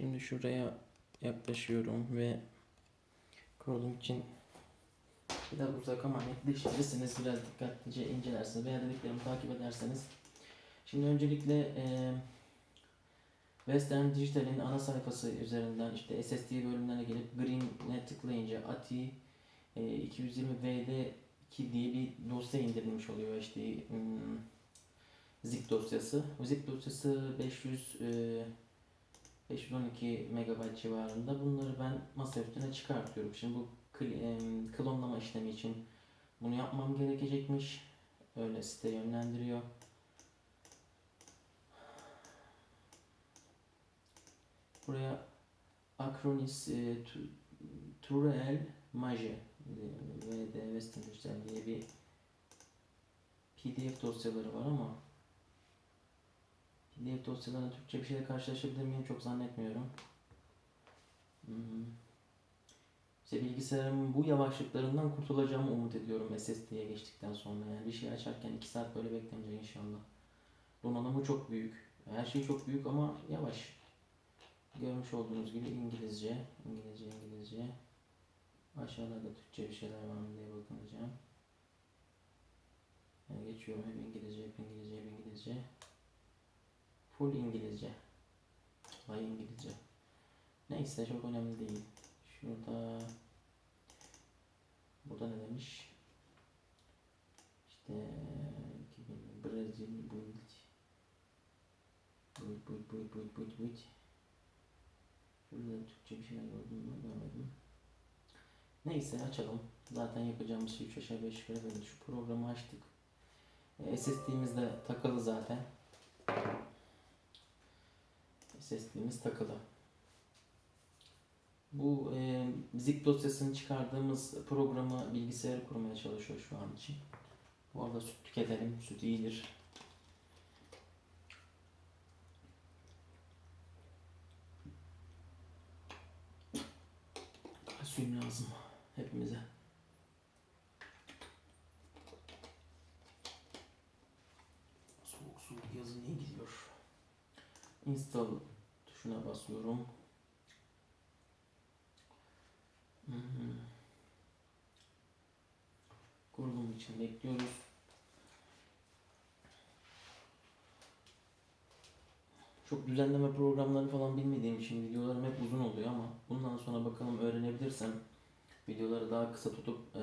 Şimdi şuraya yaklaşıyorum ve kurulum için biraz uzak ama netleştirirseniz biraz dikkatlice incelersiniz veya dediklerimi takip ederseniz. Şimdi öncelikle eee Western Digital'in ana sayfası üzerinden işte SSD bölümlerine gelip Green'e tıklayınca ATI e, 220VD2 diye bir dosya indirilmiş oluyor işte hmm, zip dosyası. Zip dosyası 500 e, 512 MB civarında. Bunları ben masa üstüne çıkartıyorum. Şimdi bu klonlama işlemi için bunu yapmam gerekecekmiş. Öyle site yönlendiriyor. Buraya Acronis e, Tu- Turel Maje ve de Western diye bir PDF dosyaları var ama PDF dosyalarına Türkçe bir şeyle karşılaşabilir miyim çok zannetmiyorum. Hmm. İşte bilgisayarımın bu yavaşlıklarından kurtulacağımı umut ediyorum SSD'ye geçtikten sonra. Yani bir şey açarken 2 saat böyle beklemeyecek inşallah. Donanımı çok büyük. Her şey çok büyük ama yavaş. Görmüş olduğunuz gibi İngilizce, İngilizce, İngilizce. Aşağıda da Türkçe bir şeyler var mı diye bakınacağım. Yani geçiyorum hep İngilizce, hep İngilizce, hep İngilizce. Full İngilizce. Vay İngilizce. Neyse çok önemli değil. Şurada Burada ne demiş? İşte 2000 Brezilya build build build build build build build Şurada Türkçe bir şeyler gördüm mü? Görmedim. Neyse açalım. Zaten yapacağımız şey 3 aşağı 5 yukarı belli. Şu programı açtık. E, SSD'miz de takılı zaten. SSD'miz takılı. Bu e, zip dosyasını çıkardığımız programı bilgisayarı kurmaya çalışıyor şu an için. Bu arada süt tüketelim. Süt iyidir. Kalsiyum lazım hepimize. Soğuk soğuk yazın iyi gidiyor. Install tuşuna basıyorum. Hı. Kurulum için bekliyoruz. Çok düzenleme programları falan bilmediğim için videolarım hep uzun oluyor ama bundan sonra bakalım öğrenebilirsem videoları daha kısa tutup eee,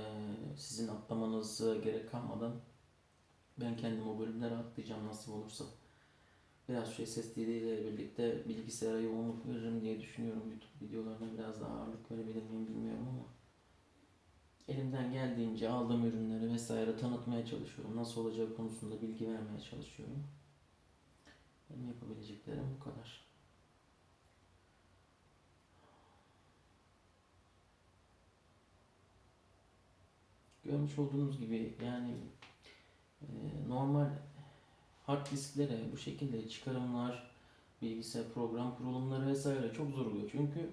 sizin atlamanızı gerek kalmadan ben kendim o bölümlere atlayacağım nasıl olursa. Biraz şu SSD ile birlikte bilgisayara yoğunluk veririm diye düşünüyorum. YouTube videolarına biraz daha ağırlık verebilir miyim bilmiyorum ama elimden geldiğince aldığım ürünleri vesaire tanıtmaya çalışıyorum. Nasıl olacağı konusunda bilgi vermeye çalışıyorum. Benim yapabileceklerim bu kadar. Görmüş olduğunuz gibi yani e, normal hard disklere bu şekilde çıkarımlar, bilgisayar program kurulumları vesaire çok zor oluyor. Çünkü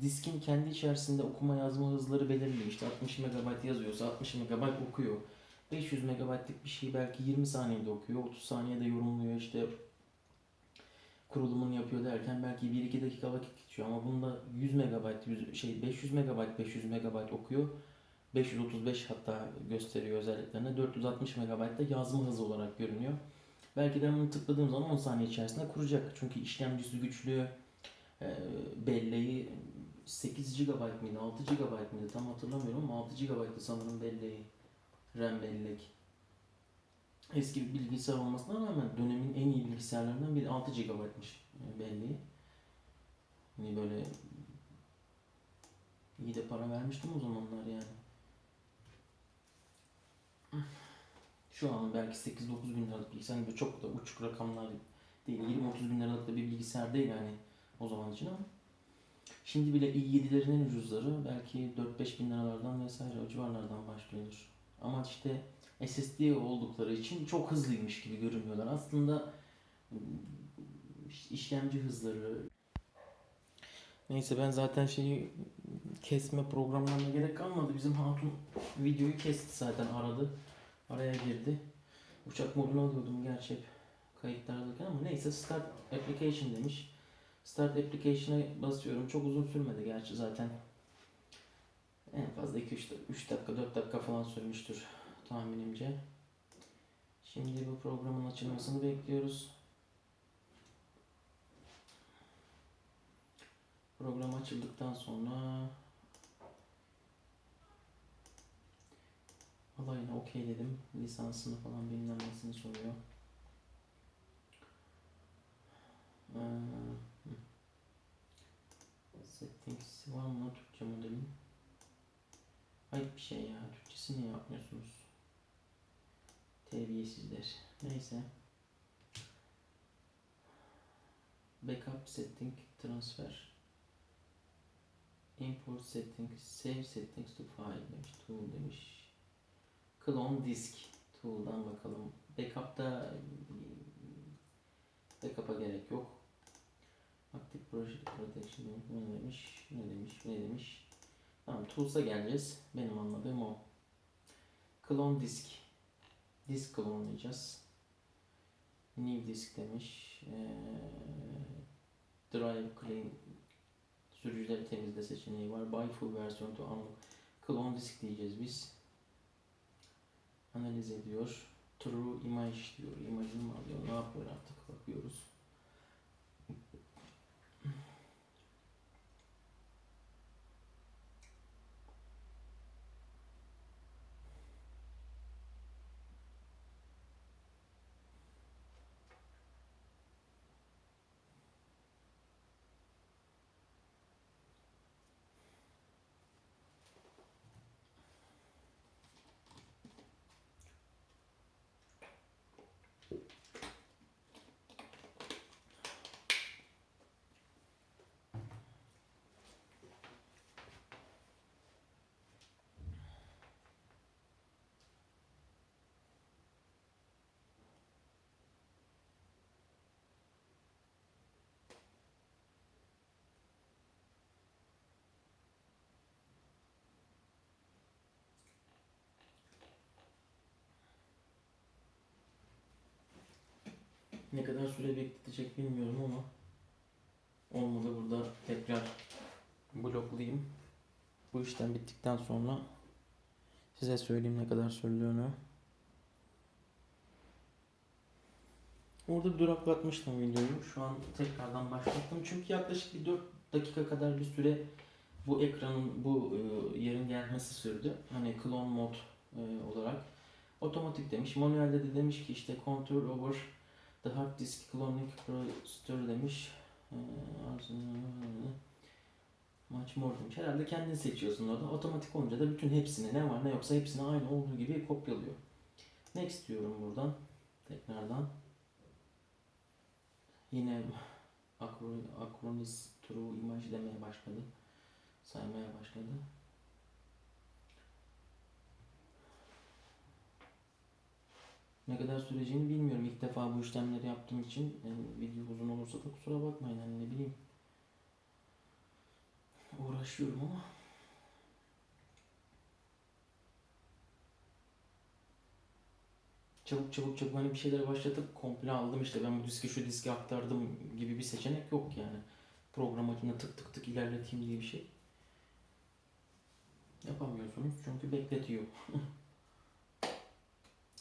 diskin kendi içerisinde okuma yazma hızları belirli. İşte 60 MB yazıyorsa 60 MB okuyor. 500 MB'lık bir şeyi belki 20 saniyede okuyor, 30 saniyede yorumluyor işte kurulumunu yapıyor derken belki 1-2 dakika vakit geçiyor ama bunda 100 MB, 100, şey 500 MB, 500 MB okuyor. 535 hatta gösteriyor özelliklerine. 460 MB da yazma hızı olarak görünüyor. Belki de bunu tıkladığım zaman 10 saniye içerisinde kuracak. Çünkü işlemcisi güçlü, e, belleği 8 GB mıydı, 6 GB mıydı tam hatırlamıyorum ama 6 GB'dı sanırım belleği. RAM bellek. Eski bir bilgisayar olmasına rağmen dönemin en iyi bilgisayarlarından biri 6 GB'mış e, belleği. Hani böyle iyi de para vermiştim o zamanlar yani. Şu an belki 8-9 bin liralık bilgisayar hani çok da uçuk rakamlar değil. 20-30 bin liralık da bir bilgisayar değil yani o zaman için ama. Şimdi bile i7'lerin en ucuzları belki 4-5 bin liralardan vesaire o civarlardan başlıyordur. Ama işte SSD oldukları için çok hızlıymış gibi görünüyorlar. Aslında işte işlemci hızları Neyse ben zaten şeyi kesme programlarına gerek kalmadı. Bizim hatun videoyu kesti zaten aradı. Araya girdi. Uçak modunu alıyordum gerçi hep kayıtlardayken ama neyse start application demiş. Start Application'a basıyorum. Çok uzun sürmedi gerçi zaten. En fazla 2-3 3 dakika 4 dakika falan sürmüştür tahminimce. Şimdi bu programın açılmasını bekliyoruz. Program açıldıktan sonra alayına okey dedim. Lisansını falan bilmem nesini soruyor. Ee, settings var mı Türkçe modelin? Ayıp bir şey ya. Türkçesini niye yapmıyorsunuz? Terbiyesizler. Neyse. Backup setting transfer. Import settings, save settings to file demiş, tool demiş. Clone disk tool'dan bakalım. Backup'ta backup'a gerek yok. Active Project Protection ne demiş, ne demiş, ne demiş. Tamam Tools'a geleceğiz. Benim anladığım o. Clone disk. Disk clone'layacağız. New disk demiş. Ee, drive clean sürücüleri temizle seçeneği var. Buy full versiyon to unlock. Clone disk diyeceğiz biz. Analiz ediyor. True image diyor. İmajını mı alıyor? Ne yapıyor artık bakıyoruz. Ne kadar süre bekletecek bilmiyorum ama olmadı burada tekrar bloklayayım. Bu işlem bittikten sonra size söyleyeyim ne kadar sürdüğünü. Orada duraklatmıştım videoyu. Şu an tekrardan başlattım. Çünkü yaklaşık bir 4 dakika kadar bir süre bu ekranın bu e, yerin gelmesi sürdü. Hani clone mod e, olarak. Otomatik demiş. Manuelde de demiş ki işte control over The hard disk cloning procedure demiş. Ee, Much more demiş. Herhalde kendin seçiyorsun orada. Otomatik olunca da bütün hepsini ne var ne yoksa hepsini aynı olduğu gibi kopyalıyor. Next diyorum buradan. Tekrardan. Yine Acronis True Image demeye başladı. Saymaya başladı. Ne kadar süreceğini bilmiyorum. İlk defa bu işlemleri yaptığım için yani video uzun olursa da kusura bakmayın. Hani ne bileyim. Uğraşıyorum ama. Çabuk çabuk çabuk hani bir şeylere başlatıp komple aldım işte ben bu diski şu diske aktardım gibi bir seçenek yok yani. Program açımda tık tık tık ilerleteyim diye bir şey. Yapamıyorsunuz çünkü bekletiyor.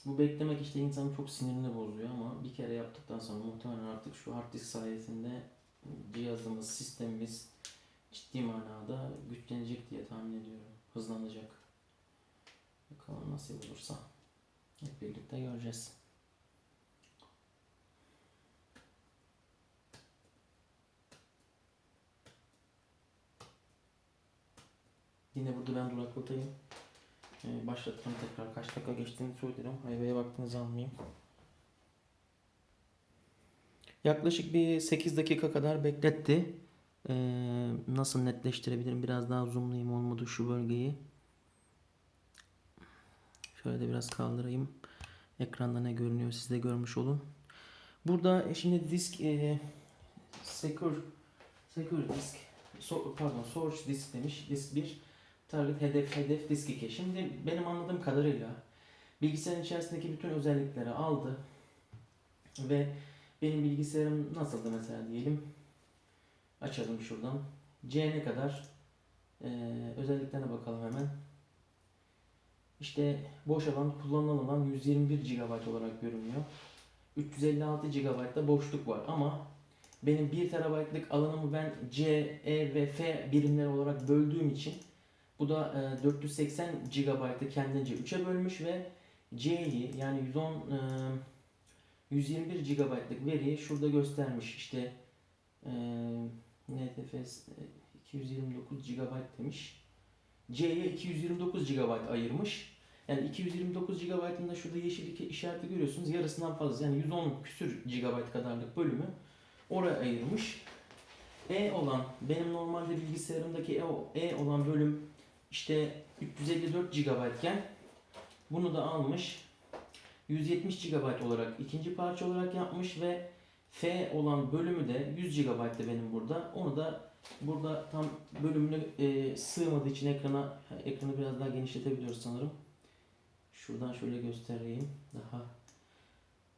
Bu beklemek işte insanın çok sinirini bozuyor ama bir kere yaptıktan sonra muhtemelen artık şu hard disk sayesinde cihazımız, sistemimiz ciddi manada güçlenecek diye tahmin ediyorum. Hızlanacak. Bakalım nasıl olursa. Hep birlikte göreceğiz. Yine burada ben duraklatayım. Ee, başlatırım tekrar. Kaç dakika geçtiğini söylerim. Hayvaya vaktinizi almayayım. Yaklaşık bir 8 dakika kadar bekletti. Ee, nasıl netleştirebilirim? Biraz daha zoomlayayım olmadı şu bölgeyi. Şöyle de biraz kaldırayım. Ekranda ne görünüyor siz de görmüş olun. Burada e, şimdi disk e, secure secure disk so, pardon source disk demiş. Disk 1 target hedef hedef disk 2. Şimdi benim anladığım kadarıyla bilgisayarın içerisindeki bütün özellikleri aldı ve benim bilgisayarım nasıldı mesela diyelim Açalım şuradan. C ne kadar? Ee, özelliklerine bakalım hemen. İşte boş alan kullanılan alan 121 GB olarak görünüyor. 356 GB da boşluk var ama benim 1 TB'lık alanımı ben C, E ve F birimleri olarak böldüğüm için bu da e, 480 GB'ı kendince 3'e bölmüş ve C'yi yani 110 e, 121 GB'lık veriyi şurada göstermiş. İşte e, NTFS e, 229 GB demiş. C'ye 229 GB ayırmış. Yani 229 GB'ın da şurada yeşil işareti görüyorsunuz. Yarısından fazla yani 110 küsür GB kadarlık bölümü oraya ayırmış. E olan benim normalde bilgisayarımdaki E, E olan bölüm işte 354 GB iken bunu da almış 170 GB olarak ikinci parça olarak yapmış ve F olan bölümü de 100 GB'de benim burada. Onu da burada tam bölümünü e, sığmadığı için ekrana ekranı biraz daha genişletebiliyoruz sanırım. Şuradan şöyle göstereyim. Daha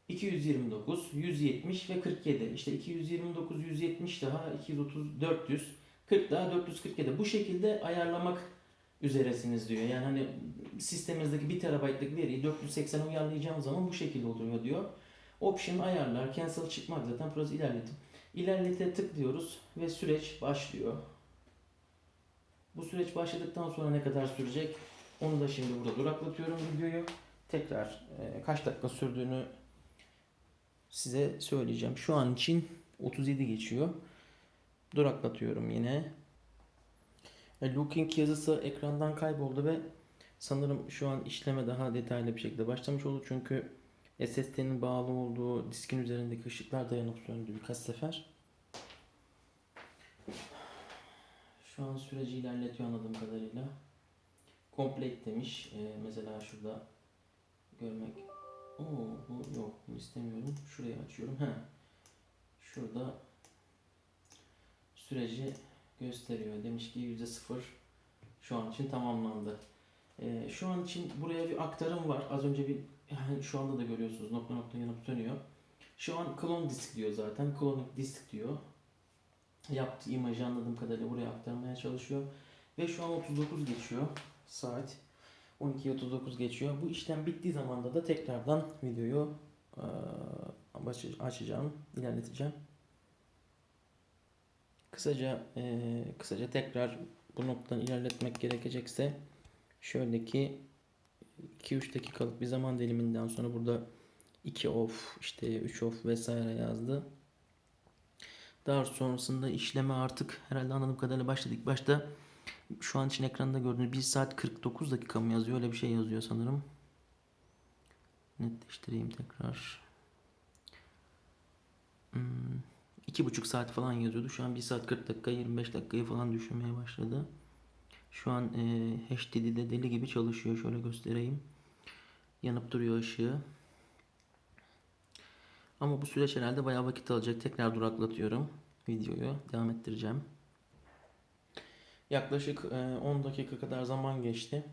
229, 170 ve 47. İşte 229, 170 daha 230, 400, 40 daha 447. Bu şekilde ayarlamak üzeresiniz diyor. Yani hani sisteminizdeki 1 TB'lık veriyi 480'e uyarlayacağım zaman bu şekilde oluyor diyor. Option ayarlar, cancel çıkmak zaten burası ilerletim. İlerlete tıklıyoruz ve süreç başlıyor. Bu süreç başladıktan sonra ne kadar sürecek? Onu da şimdi burada duraklatıyorum videoyu. Tekrar e, kaç dakika sürdüğünü size söyleyeceğim. Şu an için 37 geçiyor. Duraklatıyorum yine. E, Looking yazısı ekrandan kayboldu ve sanırım şu an işleme daha detaylı bir şekilde başlamış oldu. Çünkü SSD'nin bağlı olduğu diskin üzerindeki ışıklar da yanıp söndü birkaç sefer. Şu an süreci ilerletiyor anladığım kadarıyla. Complete demiş. Ee, mesela şurada görmek. Oo, bu yok. Bunu istemiyorum. Şurayı açıyorum. He. Şurada süreci gösteriyor. Demiş ki %0 şu an için tamamlandı. Ee, şu an için buraya bir aktarım var. Az önce bir yani şu anda da görüyorsunuz nokta nokta yanıp sönüyor. Şu an clone disk diyor zaten. Clone disk diyor. Yaptığı imajı anladığım kadarıyla buraya aktarmaya çalışıyor. Ve şu an 39 geçiyor saat. 12.39 geçiyor. Bu işlem bittiği zaman da tekrardan videoyu eee, açacağım, ilerleteceğim. Kısaca eee, kısaca tekrar bu noktadan ilerletmek gerekecekse şöyle ki 2-3 dakikalık bir zaman diliminden sonra burada 2 off işte 3 off vesaire yazdı. Daha sonrasında işleme artık herhalde anladığım kadarıyla başladık. Başta şu an için ekranda gördüğünüz 1 saat 49 dakika mı yazıyor? Öyle bir şey yazıyor sanırım. Netleştireyim tekrar. Hmm, iki buçuk saat falan yazıyordu. Şu an 1 saat 40 dakika 25 dakikayı falan düşünmeye başladı. Şu an e, HDD'de deli gibi çalışıyor. Şöyle göstereyim. Yanıp duruyor ışığı. Ama bu süreç herhalde bayağı vakit alacak. Tekrar duraklatıyorum videoyu. Devam ettireceğim. Yaklaşık e, 10 dakika kadar zaman geçti.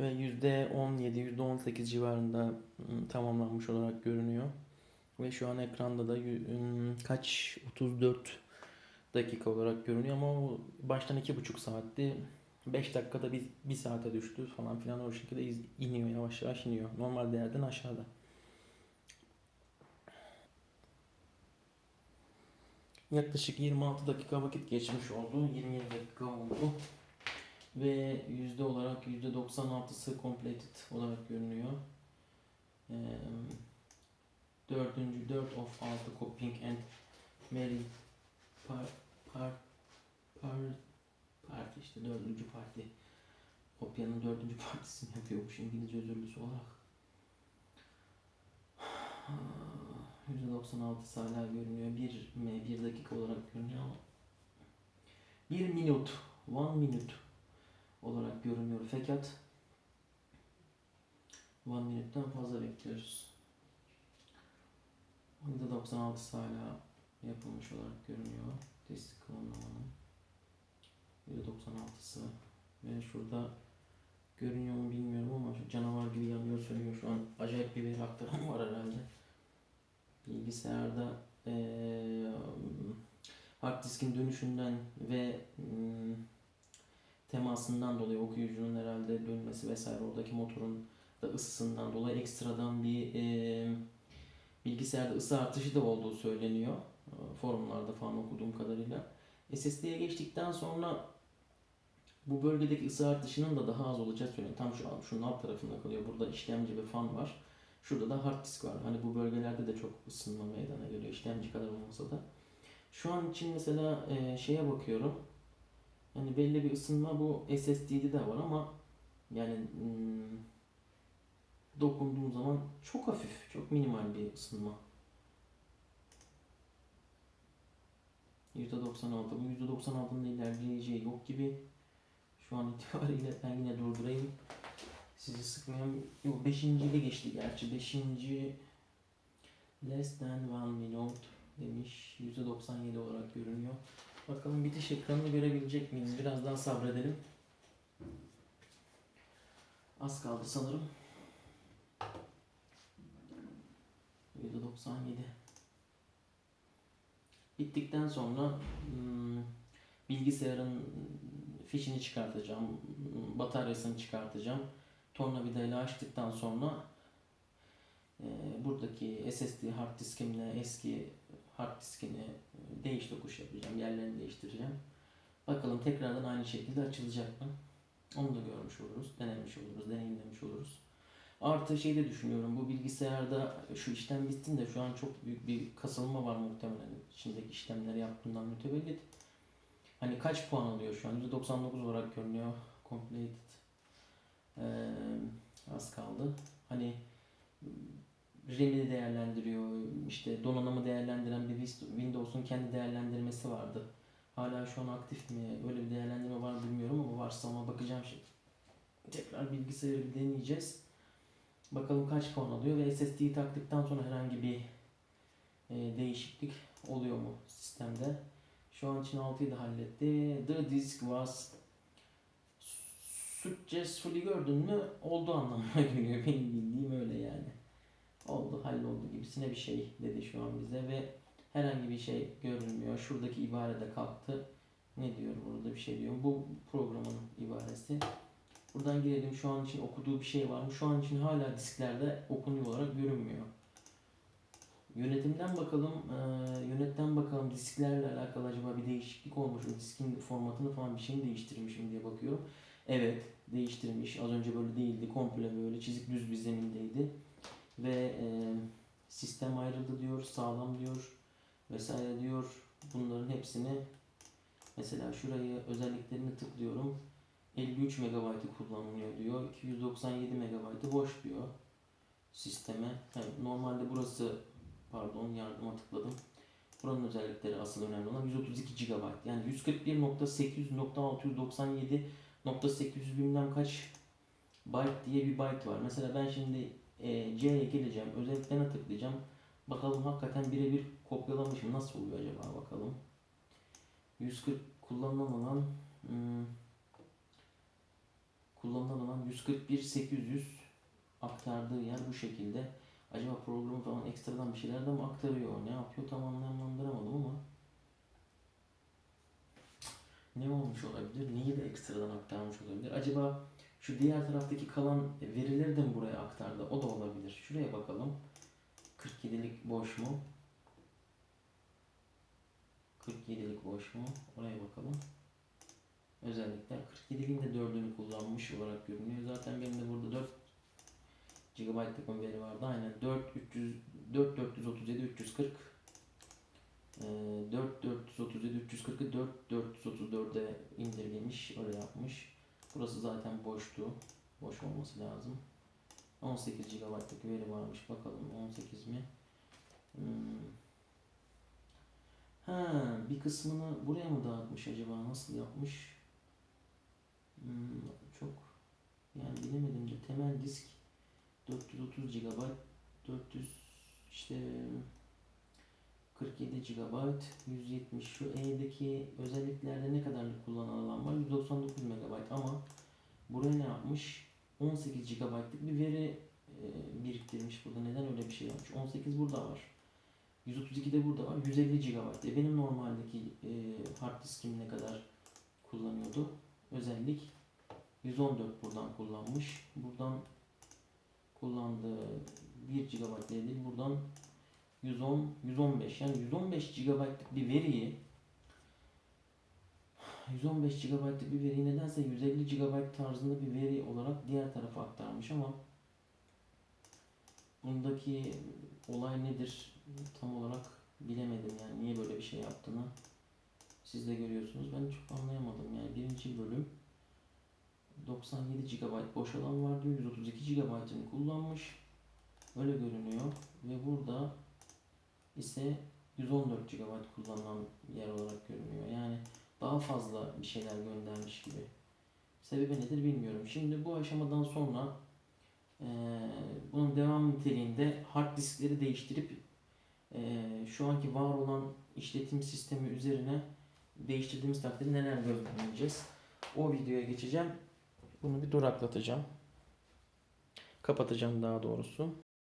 Ve %17, %18 civarında ım, tamamlanmış olarak görünüyor. Ve şu an ekranda da kaç 34 dakika olarak görünüyor ama o baştan 2,5 saatti. 5 dakikada bir, bir saate düştü falan filan o şekilde iz- iniyor yavaş yavaş iniyor. Normal değerden aşağıda. Yaklaşık 26 dakika vakit geçmiş oldu. 27 dakika oldu. Ve yüzde olarak %96'sı completed olarak görünüyor. Ee, dördüncü 4 of 6 copying and Mary par, par, par, parti işte dördüncü parti kopyanın dördüncü partisini yapıyormuş İngilizce özürlüsü olarak. %96 hala görünüyor. 1 mi 1 dakika olarak görünüyor ama 1 minut 1 minut olarak görünüyor. Fakat 1 minutten fazla bekliyoruz. %96 hala yapılmış olarak görünüyor. Testi klonlamanın %96'sı ve şurada görünüyor mu bilmiyorum ama şu canavar gibi yanıyor sönüyor şu an. Acayip bir veri aktarımı var herhalde. Bilgisayarda eee, hard diskin dönüşünden ve ım, temasından dolayı okuyucunun herhalde dönmesi vesaire oradaki motorun da ısısından dolayı ekstradan bir e, bilgisayarda ısı artışı da olduğu söyleniyor. E, Forumlarda falan okuduğum kadarıyla. SSD'ye geçtikten sonra bu bölgedeki ısı artışının da daha az olacağı söyleniyor. Tam şu an şunun alt tarafında kalıyor. Burada işlemci ve fan var. Şurada da hard disk var. Hani bu bölgelerde de çok ısınma meydana geliyor. İşlemci kadar olmasa da. Şu an için mesela e, şeye bakıyorum. Hani belli bir ısınma bu SSD'de de var ama yani hmm, dokunduğum zaman çok hafif, çok minimal bir ısınma. %96. Bu %96'nın ilerleyeceği yok gibi. Şu an itibariyle ben yine durdurayım. Sizi sıkmayayım. Yok 5. ile geçti gerçi. 5. less than one minute demiş. %97 olarak görünüyor. Bakalım bitiş ekranını görebilecek miyiz? Biraz daha sabredelim. Az kaldı sanırım. %97. Bittikten sonra hmm, bilgisayarın fişini çıkartacağım, bataryasını çıkartacağım. Tornavidayla açtıktan sonra e, buradaki SSD hard diskimle eski hard diskini e, değiş tokuş yapacağım, yerlerini değiştireceğim. Bakalım tekrardan aynı şekilde açılacak mı? Onu da görmüş oluruz, denemiş oluruz, deneyimlemiş oluruz. Artı şey de düşünüyorum bu bilgisayarda şu işlem bitsin de şu an çok büyük bir kasılma var muhtemelen içindeki işlemleri yaptığımdan mütevellit. Hani kaç puan alıyor şu an? %99 olarak görünüyor. Completed. Ee, az kaldı. Hani RAM'i değerlendiriyor. işte donanımı değerlendiren bir Windows'un kendi değerlendirmesi vardı. Hala şu an aktif mi? Öyle bir değerlendirme var bilmiyorum ama varsa ona bakacağım şimdi. Tekrar bilgisayarı bir deneyeceğiz. Bakalım kaç puan alıyor ve SSD'yi taktıktan sonra herhangi bir e, değişiklik oluyor mu sistemde? Şu an için 6'yı da halletti. The disk was successfully gördün mü? Oldu anlamına geliyor. Benim bildiğim öyle yani. Oldu, halloldu gibisine bir şey dedi şu an bize ve herhangi bir şey görünmüyor. Şuradaki ibare de kalktı. Ne diyor burada bir şey diyor. Bu programın ibaresi. Buradan girelim şu an için okuduğu bir şey var mı? Şu an için hala disklerde okunuyor olarak görünmüyor. Yönetimden bakalım, e, yönetten bakalım disklerle alakalı acaba bir değişiklik olmuş mu? Diskin formatını falan bir şey mi değiştirmişim diye bakıyorum. Evet, değiştirmiş. Az önce böyle değildi. Komple böyle çizik düz bir zemindeydi. Ve e, sistem ayrıldı diyor, sağlam diyor vesaire diyor. Bunların hepsini mesela şurayı özelliklerini tıklıyorum. 53 MB'ı kullanılıyor diyor. 297 MB'ı boş diyor sisteme. Yani normalde burası pardon yardıma tıkladım. Buranın özellikleri asıl önemli olan 132 GB. Yani 141.800.697.800 bilmem kaç byte diye bir byte var. Mesela ben şimdi e, C'ye geleceğim. Özelliklerine tıklayacağım. Bakalım hakikaten birebir kopyalamışım. Nasıl oluyor acaba bakalım. 140 kullanılan hmm, kullanılan alan 141.800 aktardığı yer bu şekilde. Acaba programı falan ekstradan bir şeyler de mi aktarıyor? Ne yapıyor tam anlamlandıramadım ama. Ne olmuş olabilir? Neyi de ekstradan aktarmış olabilir? Acaba şu diğer taraftaki kalan verileri de mi buraya aktardı? O da olabilir. Şuraya bakalım. 47'lik boş mu? 47'lik boş mu? Oraya bakalım. Özellikler 47'liğin de 4'ünü kullanmış olarak görünüyor. Zaten benim de burada 4 GB'lık bir veri vardı. Aynen 4 300 4 437 340 4 437 340'ı 4 434'e indirgemiş, öyle yapmış. Burası zaten boştu. Boş olması lazım. 18 GB'lık veri varmış. Bakalım 18 mi? Hmm. Ha, bir kısmını buraya mı dağıtmış acaba? Nasıl yapmış? Hmm, çok yani bilemedim de temel disk 430 GB 400 işte 47 GB 170 şu E'deki özelliklerde ne kadarlık kullanan alan var? 199 MB ama buraya ne yapmış? 18 GB'lık bir veri e, biriktirmiş burada. Neden öyle bir şey yapmış? 18 burada var. 132'de burada var. 150 GB. E benim normaldeki e, hard diskim ne kadar kullanıyordu? Özellik 114 buradan kullanmış. Buradan kullandığı 1 GB değil. Buradan 110, 115 yani 115 GB'lık bir veriyi 115 GB'lık bir veriyi nedense 150 GB tarzında bir veri olarak diğer tarafa aktarmış ama bundaki olay nedir tam olarak bilemedim yani niye böyle bir şey yaptığını siz de görüyorsunuz. Ben çok anlayamadım. Yani birinci bölüm 97 GB boş alan var diyor. 132 GB'ını kullanmış. Öyle görünüyor. Ve burada ise 114 GB kullanılan yer olarak görünüyor. Yani daha fazla bir şeyler göndermiş gibi. Sebebi nedir bilmiyorum. Şimdi bu aşamadan sonra eee, bunun devam niteliğinde hard diskleri değiştirip eee, şu anki var olan işletim sistemi üzerine değiştirdiğimiz takdirde neler gözlemleyeceğiz? O videoya geçeceğim. Bunu bir duraklatacağım. Kapatacağım daha doğrusu